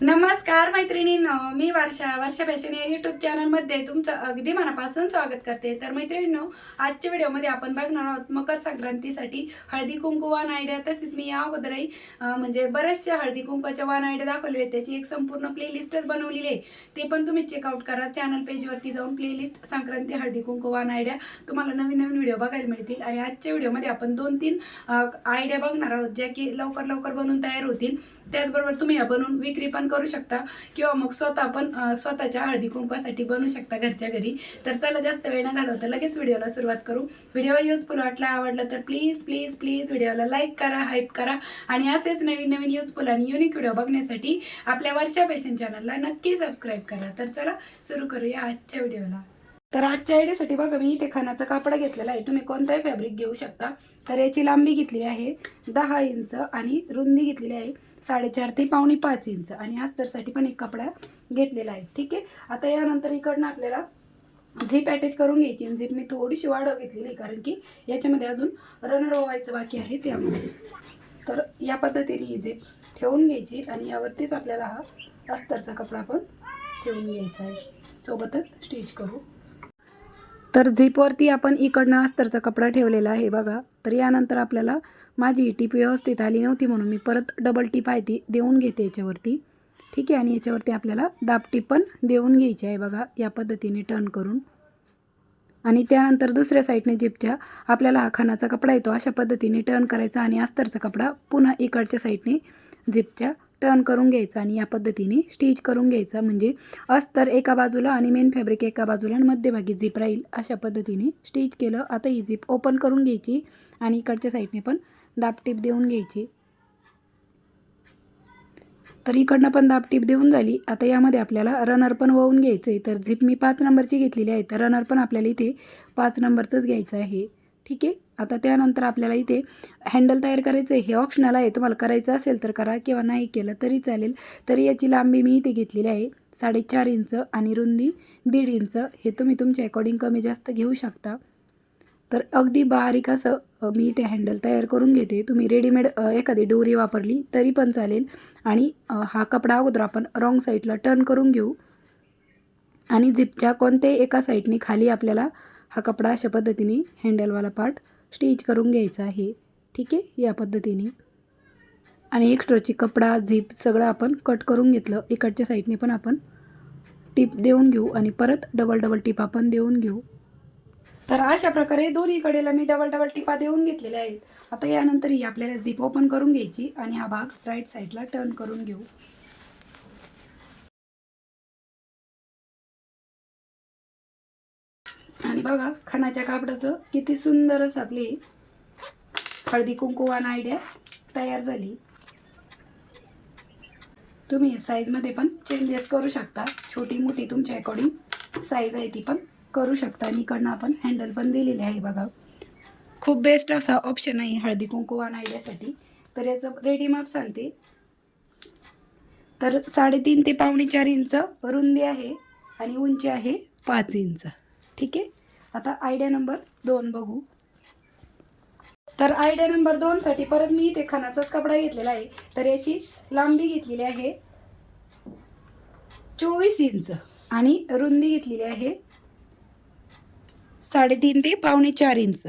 नमस्कार मैत्रिणींनो मी वर्षा वर्षा फॅशन या युट्यूब चॅनलमध्ये तुमचं अगदी मनापासून स्वागत करते. तर मैत्रिणींनो आजच्या व्हिडिओमध्ये आपण बघणार आहोत मकर संक्रांतीसाठी हळदी कुंकू वान आयडिया. तसेच मी या अगोदरही म्हणजे बऱ्याचशा हळदी कुंकूच्या वान आयडिया दाखवलेले आहेत. त्याची एक संपूर्ण प्लेलिस्टच बनवलेली आहे. ते पण तुम्ही चेकआउट करा. चॅनल पेजवरती जाऊन प्लेलिस्ट संक्रांती हळदी कुंकू वान आयडिया तुम्हाला नवीन नवीन व्हिडिओ बघायला मिळतील. आणि आजच्या व्हिडिओमध्ये आपण दोन तीन आयडिया बघणार आहोत ज्या की लवकर लवकर बनवून तयार होतील. त्याचबरोबर तुम्ही या बनवून विक्री पण करू शकता किंवा मग स्वतः पण स्वतःच्या हळदी कुंकवासाठी बनवू शकता घरच्या घरी. तर चला जास्त वेळ न घालवता लगेच व्हिडिओला सुरुवात करू. व्हिडिओ युजफुल वाटला आवडला तर प्लीज प्लीज प्लीज व्हिडिओला लाईक करा हाईप करा आणि असेच नवीन नवीन युजफुल आणि युनिक व्हिडिओ बघण्यासाठी आपल्या वर्षा फॅशन चॅनलला नक्की सबस्क्राईब करा. तर चला सुरू करूया आजच्या व्हिडिओला. तर आजच्या आयडियासाठी बघा मी इथे खानाचा कापड घेतलेला आहे. तुम्ही कोणताही फॅब्रिक घेऊ शकता. तर याची लांबी घेतलेली आहे दहा इंच आणि रुंदी घेतलेली आहे. साडेचार ते पावणे पाच इंच. आणि अस्तरसाठी पण एक कपडा घेतलेला आहे. ठीक आहे? आता यानंतर इकडनं आपल्याला झीप अटॅच करून घ्यायची आणि झीप मी थोडीशी वाढव घेतलेली आहे कारण की याच्यामध्ये अजून रनर व्हायचं बाकी आहे त्यामुळे. तर या पद्धतीने ही झीप ठेवून घ्यायची आणि यावरतीच आपल्याला हा अस्तरचा कपडा पण ठेवून घ्यायचा आहे. सोबतच स्टिच करू. तर झिपवरती आपण इकडनं अस्तरचा कपडा ठेवलेला आहे बघा. तर यानंतर आपल्याला माझी ही टीप व्यवस्थित आली नव्हती म्हणून मी परत डबल टीप आहे ती देऊन घेते याच्यावरती. ठीक आहे? आणि याच्यावरती आपल्याला दाब टीप पण देऊन घ्यायची आहे बघा या पद्धतीने टर्न करून. आणि त्यानंतर दुसऱ्या साईडने जिपच्या आपल्याला हा खानाचा कपडा येतो अशा पद्धतीने टर्न करायचा आणि अस्तरचा कपडा पुन्हा इकडच्या साईडने जिपच्या टर्न करून घ्यायचा आणि या पद्धतीने स्टिच करून घ्यायचा. म्हणजे अस्तर एका बाजूला आणि मेन फॅब्रिक एका बाजूला आणि मध्यभागी झिप राहील अशा पद्धतीने स्टिच केलं. आता ही झिप ओपन करून घ्यायची आणि इकडच्या साईडने पण दाबटीप देऊन घ्यायची. तर इकडनं पण दाबटीप देऊन झाली. आता यामध्ये आपल्याला रनर पण वळून घ्यायचं आहे तर झिप मी पाच नंबरची घेतलेली आहे. तर रनर पण आपल्याला इथे पाच नंबरचंच घ्यायचं आहे. ठीक आहे? आता त्यानंतर आपल्याला इथे हँडल तयार करायचं आहे. हे ऑप्शनल आहे. तुम्हाला करायचं असेल तर करा किंवा नाही केलं तरी चालेल. तरी याची लांबी मी इथे घेतलेली आहे. साडेचार इंच आणि रुंदी दीड इंच. हे तुम्ही तुमच्या अकॉर्डिंग कमी जास्त घेऊ शकता. तर अगदी बारीक असं मी इथे हँडल तयार करून घेते. तुम्ही रेडीमेड एखादी डोरी वापरली तरी पण चालेल. आणि हा कपडा अगोदर आपण रॉंग साईडला टर्न करून घेऊ. आणि झिपच्या कोणत्याही एका साईडने खाली आपल्याला हा कपडा अशा पद्धतीने हँडलवाला पार्ट स्टिच करून घ्यायचं आहे. ठीक आहे? या पद्धतीने. आणि एक्स्ट्राची कपडा झिप सगळं आपण कट करून घेतलं. इकडच्या साईडने पण आपण टीप देऊन घेऊ आणि परत डबल डबल टीप आपण देऊन घेऊ. तर अशा प्रकारे दोन्ही कडेला मी डबल डबल टिपा देऊन घेतलेल्या आहेत. आता यानंतर ही आपल्याला झिप ओपन करून घ्यायची आणि हा भाग राईट साईडला टर्न करून घेऊ. आणि बघा खानाच्या कापडाचं किती सुंदर असं आपली हळदी कुंकुवान आयडिया तयार झाली. तुम्ही साईजमध्ये पण चेंजेस करू शकता. छोटी मोठी तुमच्या अकॉर्डिंग साईज आहे ती पण करू शकता. आणि इकडनं आपण हँडल पण दिलेले आहे बघा. खूप बेस्ट असा ऑप्शन आहे हळदी कुंकुवान आयडियासाठी तर याचं रेडी माप सांगते. तर साडेतीन ते पावणे चार इंच रुंदी आहे आणि उंची आहे पाच इंच. ठीक आहे? आता आयडिया नंबर दोन बघू. तर आयडिया नंबर दोनसाठी परत मी इथे खानाचाच कपडा घेतलेला आहे. तर याची लांबी घेतलेली आहे चोवीस इंच आणि रुंदी घेतलेली आहे साडेतीन ते पावणे चार इंच.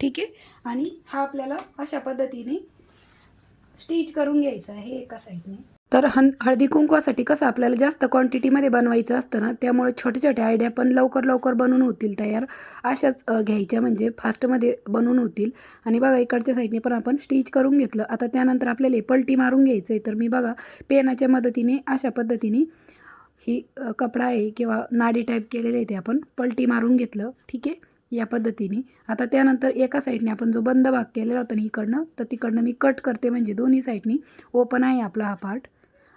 ठीक आहे? आणि हा आपल्याला अशा पद्धतीने स्टिच करून घ्यायचा आहे एका साईडने तर हन हळदी कुंकवासाठी कसं आपल्याला जास्त क्वांटिटीमध्ये बनवायचं असतं ना त्यामुळे छोटे छोटे आयडिया पण लवकर लवकर बनवून होतील तयार. अशाच घ्यायच्या म्हणजे फास्टमध्ये बनवून होतील. आणि बघा इकडच्या साईडने पण आपण स्टिच करून घेतलं. आता त्यानंतर आपल्याला पलटी मारून घ्यायचं आहे तर मी बघा पेनाच्या मदतीने अशा पद्धतीने ही कपडा आहे किंवा नाडी टाईप केलेले आहे ते आपण पलटी मारून घेतलं. ठीक आहे? या पद्धतीने. आता त्यानंतर एका साईडने आपण जो बंद भाग केलेला होता ना इकडनं तर तिकडनं मी कट करते. म्हणजे दोन्ही साईडनी ओपन आहे आपला हा पार्ट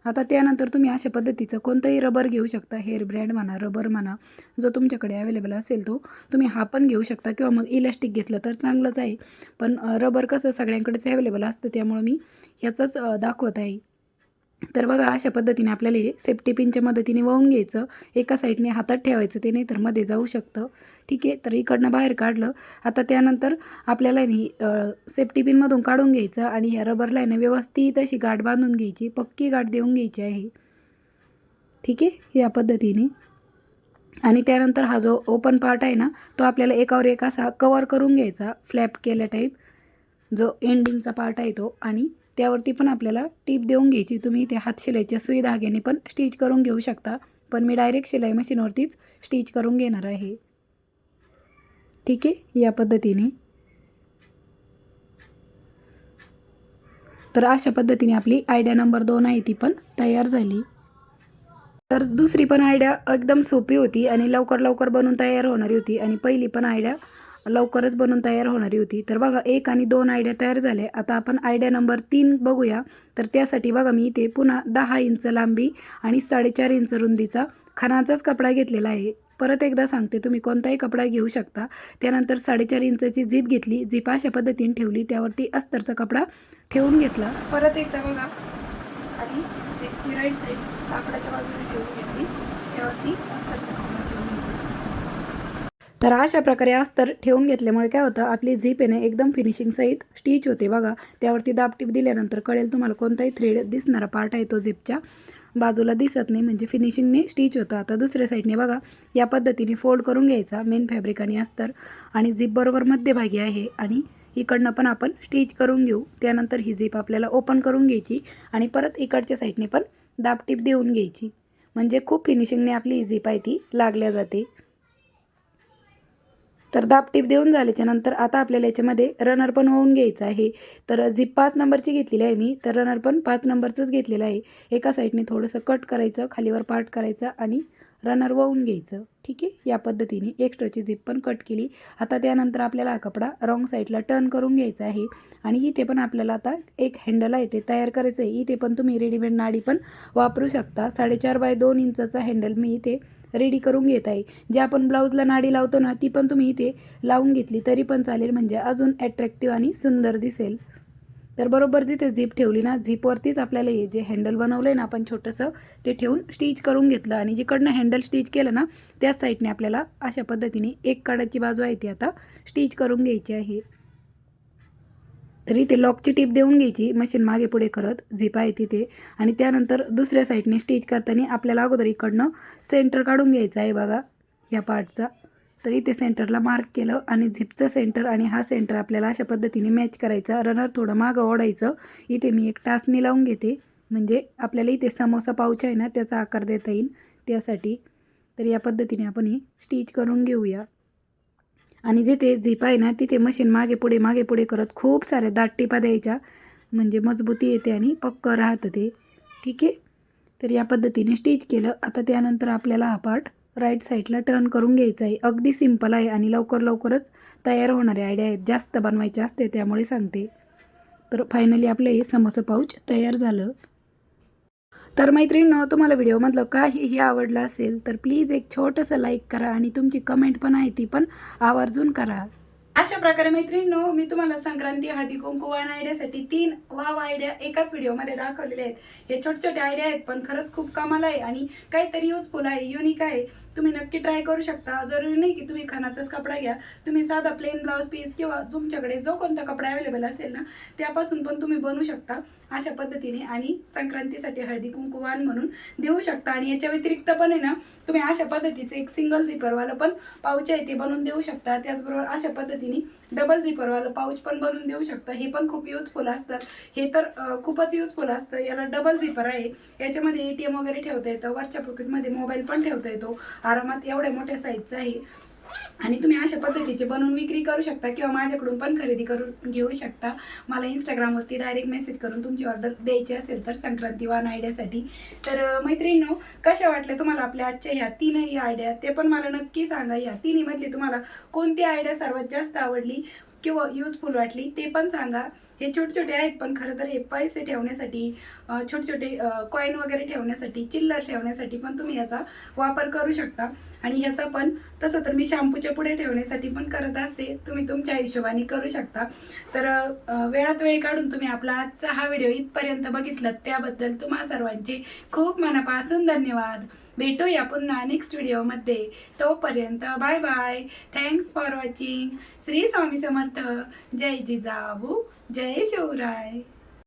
आता त्यानंतर तुम्ही अशा पद्धतीचं कोणतंही रबर घेऊ शकता हेअर ब्रँड म्हणा रबर म्हणा जो तुमच्याकडे अवेलेबल असेल तो तुम्ही हा पण घेऊ शकता किंवा मग इलास्टिक घेतलं तर चांगलंच आहे. पण रबर कसं सगळ्यांकडेच अवेलेबल असतं त्यामुळं मी ह्याचंच दाखवत आहे. तर बघा अशा पद्धतीने आपल्याला हे सेफ्टी पिनच्या मदतीने वाहून घ्यायचं. एका साईडने हातात ठेवायचं ते नाही तर मध्ये जाऊ शकतं. ठीक आहे? तर इकडनं बाहेर काढलं. आता त्यानंतर आपल्याला नाही सेफ्टी पिनमधून काढून घ्यायचं आणि ह्या रबरला आहे ना व्यवस्थित अशी गाठ बांधून घ्यायची. पक्की गाठ देऊन घ्यायची आहे. ठीक आहे? या पद्धतीने. आणि त्यानंतर हा जो ओपन पार्ट आहे ना तो आपल्याला एकावर एक असा कवर करून घ्यायचा. फ्लॅप केल्या टाईप जो एंडिंगचा पार्ट आहे तो. आणि त्यावरती पण आपल्याला टीप देऊन घ्यायची. तुम्ही ते हात शिलाईच्या सुई धाग्याने पण स्टिच करून घेऊ शकता. पण मी डायरेक्ट शिलाई मशीनवरतीच स्टिच करून घेणार आहे. ठीक आहे? या पद्धतीने. तर अशा पद्धतीने आपली आयडिया नंबर दोन आहे ती पण तयार झाली. तर दुसरी पण आयडिया एकदम सोपी होती आणि लवकर लवकर बनून तयार होणारी होती. आणि पहिली पण आयडिया लवकरच बनून तयार होणारी होती. तर बघा एक आणि दोन आयडिया तयार झाले आता आपण आयडिया नंबर तीन बघूया. तर त्यासाठी बघा मी इथे पुन्हा दहा इंच लांबी आणि साडेचार इंच रुंदीचा खणाचाच कपडा घेतलेला आहे. परत एकदा सांगते तुम्ही कोणताही कपडा घेऊ शकता. त्यानंतर साडेचार इंचची झीप घेतली झीप अशा पद्धतीने ठेवली त्यावरती अस्तरचा कपडा ठेवून घेतला. परत एकदा बघा खाली झीपची राईट साईड कापडाच्या बाजूने ठेवून घेतली त्यावरती अस्तरचा कपडा तर अशा प्रकारे अस्तर ठेवून घेतल्यामुळे काय होतं आपली झीप येणे एकदम फिनिशिंग सहित स्टिच होते बघा. त्यावरती दाबटीप दिल्यानंतर कळेल तुम्हाला कोणताही थ्रेड दिसणारा पार्ट आहे तो झीपच्या. बाजूला दिसत नाही म्हणजे फिनिशिंगने स्टिच होतं. आता दुसऱ्या साईडने बघा या पद्धतीने फोल्ड करून घ्यायचा मेन फॅब्रिक आणि अस्तर. आणि झीप बरोबर मध्यभागी आहे आणि इकडनं पण आपण स्टिच करून घेऊ. त्यानंतर ही झीप आपल्याला ओपन करून घ्यायची आणि परत इकडच्या साईडने पण दाबटीप देऊन घ्यायची. म्हणजे खूप फिनिशिंगने आपली ही झीप आहे ती लागल्या जाते. तर दाबटीप देऊन झाल्याच्यानंतर आता आपल्याला याच्यामध्ये रनर पण होऊन घ्यायचं आहे. तर झिप पाच नंबरची घेतलेली आहे मी तर रनर पण पाच नंबरचंच घेतलेलं आहे. एका साईडने थोडंसं कट करायचं खालीवर पार्ट करायचं आणि रनर वाहून घ्यायचं. ठीक आहे? या पद्धतीने एक्स्ट्राची झिप पण कट केली. आता त्यानंतर आपल्याला हा कपडा रॉंग साईडला टर्न करून घ्यायचा आहे. आणि इथे पण आपल्याला आता एक हँडल आहे ते तयार करायचं आहे. इथे पण तुम्ही रेडीमेड नाडी पण वापरू शकता. साडेचार बाय दोन इंचाचा हँडल मी इथे रेडी करून घेत आहे. जे आपण ब्लाऊजला नाडी लावतो ना ती पण तुम्ही इथे लावून घेतली तरी पण चालेल. म्हणजे अजून ॲट्रॅक्टिव्ह आणि सुंदर दिसेल. तर बरोबर जिथे झीप ठेवली ना झीपवरतीच आपल्याला हे जे हँडल बनवलं आहे ना आपण छोटंसं ते ठेवून स्टिच करून घेतलं. आणि जिकडनं हँडल स्टिच केलं ना त्याच साईडने आपल्याला अशा पद्धतीने एक काडाची बाजू आहे ती आता स्टिच करून घ्यायची आहे. तर इथे लॉकची टीप देऊन घ्यायची. मशीन मागे पुढे करत झिप आहे तिथे. आणि त्यानंतर दुसऱ्या साईडने स्टिच करताना आपल्याला अगोदर इकडनं सेंटर काढून घ्यायचं आहे बघा या पार्टचा तर इथे सेंटरला मार्क केलं आणि झिपचं सेंटर आणि हा सेंटर आपल्याला अशा पद्धतीने मॅच करायचा. रनर थोडं मागं ओढायचं. इथे मी एक टाचणी लावून घेते. म्हणजे आपल्याला इथे समोसा पाऊच आहे ना त्याचा आकार देता येईल. त्यासाठी. तर या पद्धतीने आपण ही स्टिच करून घेऊया. आणि जिथे झिप आहे ना तिथे मशीन मागे पुढे मागे पुढे करत खूप साऱ्या दाट टिपा द्यायच्या. म्हणजे मजबूती येते आणि पक्कं राहतं ते. ठीक आहे? तर या पद्धतीने स्टिच केलं. आता त्यानंतर आपल्याला हा पार्ट राईट साईडला टर्न करून घ्यायचा आहे. अगदी सिंपल आहे आणि लवकर लवकरच तयार होणारे आयडिया आहेत. जास्त बनवायचे असते त्यामुळे सांगते. तर फायनली आपलं हे समोसा पाऊच तयार झालं. तर मैत्रिणीनं तुम्हाला व्हिडिओमधलं काहीही आवडलं असेल तर प्लीज एक छोटंसं लाईक करा आणि तुमची कमेंट पण आहे ती पण आवर्जून करा. अशा प्रकारे मैत्रिणींनो मी तुम्हाला संक्रांती हळदी कुंकू वाण आयडियासाठी तीन वाव आयडिया एकाच व्हिडिओमध्ये दाखवलेले आहेत. हे छोटे छोटे आयडिया आहेत पण खरंच खूप कामाला आहे आणि काहीतरी युजफुल आहे युनिक आहे. तुम्ही नक्की ट्राय करू शकता. जरुरी नाही की तुम्ही खानाचाच कपडा घ्या. तुम्ही साधा प्लेन ब्लाऊज पीस किंवा तुमच्याकडे जो कोणता कपडा अवेलेबल असेल ना त्यापासून पण तुम्ही बनवू शकता. अशा पद्धतीने आणि संक्रांतीसाठी हळदी कुंकुवान वाण म्हणून देऊ शकता. आणि याच्या व्यतिरिक्त पण आहे ना तुम्ही अशा पद्धतीचे एक सिंगल झिपरवालं पण पाऊच आहे ते बनवून देऊ शकता. त्याचबरोबर अशा पद्धतीने डबल झिपरवालं पाऊच पण बनवून देऊ शकता. हे पण खूप युजफुल असतात. हे तर खूपच युजफुल असतं. याला डबल झिपर आहे. याच्यामध्ये ए टी एम वगैरे ठेवता येतं. वरच्या पॉकेटमध्ये मोबाईल पण ठेवता येतो. आरामात एवढ्या मोठ्या साईजचा आहे आणि तुम्ही अशा पद्धतीचे बनवून विक्री करू शकता किंवा माझ्याकडून पण खरेदी करून घेऊ शकता. मला इंस्टाग्रामवरती डायरेक्ट मेसेज करून तुमची ऑर्डर द्यायची असेल तर संक्रांती वान आयडियासाठी. तर मैत्रिणींनो कशा वाटल्या तुम्हाला आपल्या आजच्या ह्या तीनही आयडिया? ते पण मला नक्की सांगा. या तिन्हीमधली तुम्हाला कोणती आयडिया सर्वात जास्त आवडली किंवा युजफुल वाटली ते पण सांगा. हे छोटे छोटे आहेत पण खरं तर हे पैसे ठेवण्यासाठी छोटे छोटे कॉईन वगैरे ठेवण्यासाठी चिल्लर ठेवण्यासाठी पण तुम्ही याचा वापर करू शकता. आणि ह्याचा पण तसं तर मी शॅम्पूच्या पुढे ठेवण्यासाठी पण करत असते. तुम्ही तुमच्या हिशोबाने करू शकता. तर वेळात वेळ काढून तुम्ही आपला आजचा हा व्हिडिओ इथपर्यंत बघितलं त्याबद्दल तुम्हा सर्वांचे खूप मनापासून धन्यवाद. भेटूया पुन्हा नेक्स्ट व्हिडिओमध्ये तोपर्यंत bye bye thanks for watching Shri Swami Samarth. जय जिजाऊ. जय शिवराय.